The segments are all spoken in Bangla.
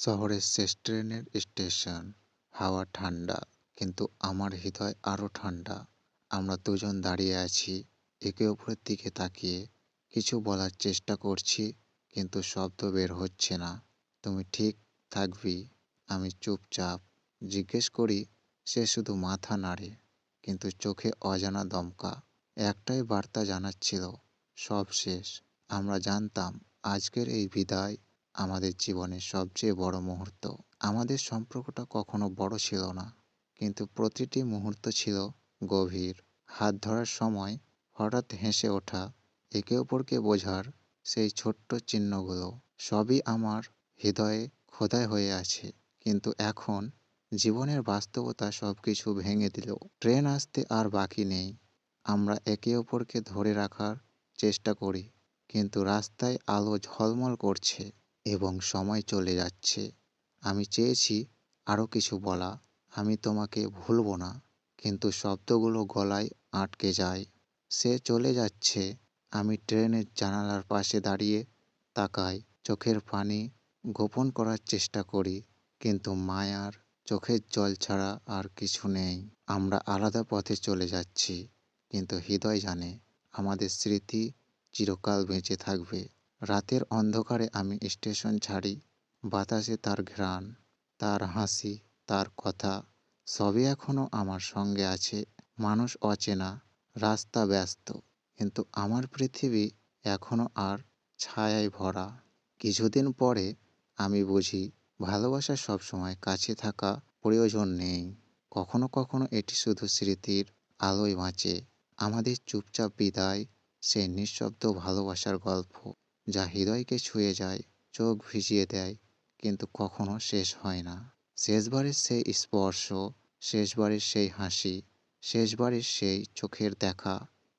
শহরের শেষ ট্রেনের স্টেশন। হাওয়া ঠান্ডা, কিন্তু আমার হৃদয় আরও ঠান্ডা। আমরা দুজন দাঁড়িয়ে আছি, একে অপরের দিকে তাকিয়ে। কিছু বলার চেষ্টা করছি, কিন্তু শব্দ বের হচ্ছে না। তুমি ঠিক থাকবি? আমি চুপচাপ জিজ্ঞেস করি, সে শুধু মাথা নাড়ে, কিন্তু চোখে অজানা দমকা। একটাই বার্তা জানাচ্ছিল, সব শেষ। আমরা জানতাম আজকের এই বিদায় আমাদের জীবনের সবচেয়ে বড় মুহূর্ত। আমাদের সম্পর্কটা কখনো বড় ছিল না, কিন্তু প্রতিটি মুহূর্ত ছিল গভীর। হাত ধরার সময় হঠাৎ হেসে ওঠা, একে অপরকে বোঝার সেই ছোট্ট চিহ্নগুলো সবই আমার হৃদয়ে খোদাই হয়ে আছে। কিন্তু এখন জীবনের বাস্তবতা সব কিছু ভেঙে দিল। ট্রেন আসতে আর বাকি নেই। আমরা একে অপরকে ধরে রাখার চেষ্টা করি, কিন্তু রাস্তায় আলো ঝলমল করছে। এবং সময় চলে যাচ্ছে। আমি চেয়েছি আরও কিছু বলা। আমি তোমাকে ভুলব না, কিন্তু শব্দগুলো গলায় আটকে যায়। সে চলে যাচ্ছে। আমি ট্রেনের জানালার পাশে দাঁড়িয়ে তাকাই। চোখের পানি গোপন করার চেষ্টা করি, কিন্তু মায়ার চোখের জল ছাড়া আর কিছু নেই। আমরা আলাদা পথে চলে যাচ্ছি, কিন্তু হৃদয় জানে আমাদের স্মৃতি চিরকাল বেঁচে থাকবে। রাতের অন্ধকারে আমি স্টেশন ছাড়ি, বাতাসে তার ঘ্রাণ, তার হাসি, তার কথা, সবই এখনও আমার সঙ্গে আছে। মানুষ অচেনা, রাস্তা ব্যস্ত, কিন্তু আমার পৃথিবী এখনও আর ছায়ায় ভরা। কিছুদিন পরে আমি বুঝি, ভালোবাসা সবসময় কাছে থাকা প্রয়োজন নেই। কখনো কখনো এটি শুধু স্মৃতির আলোয় বাঁচে। আমাদের চুপচাপ বিদায়, সে নিঃশব্দ ভালোবাসার গল্প। যা হৃদয়কে ছুঁয়ে যায়, চোখ ভিজিয়ে দেয়, কিন্তু কখনো শেষ হয় না। শেষবারের সেই স্পর্শ, শেষবারের সেই হাসি, শেষবারের সেই চোখের দেখা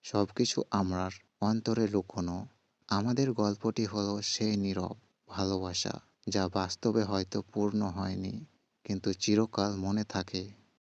সব কিছু আমার অন্তরে লুকোনো। আমাদের গল্পটি হলো সেই নীরব ভালোবাসা, যা বাস্তবে হয়তো পূর্ণ হয়নি, কিন্তু চিরকাল মনে থাকে।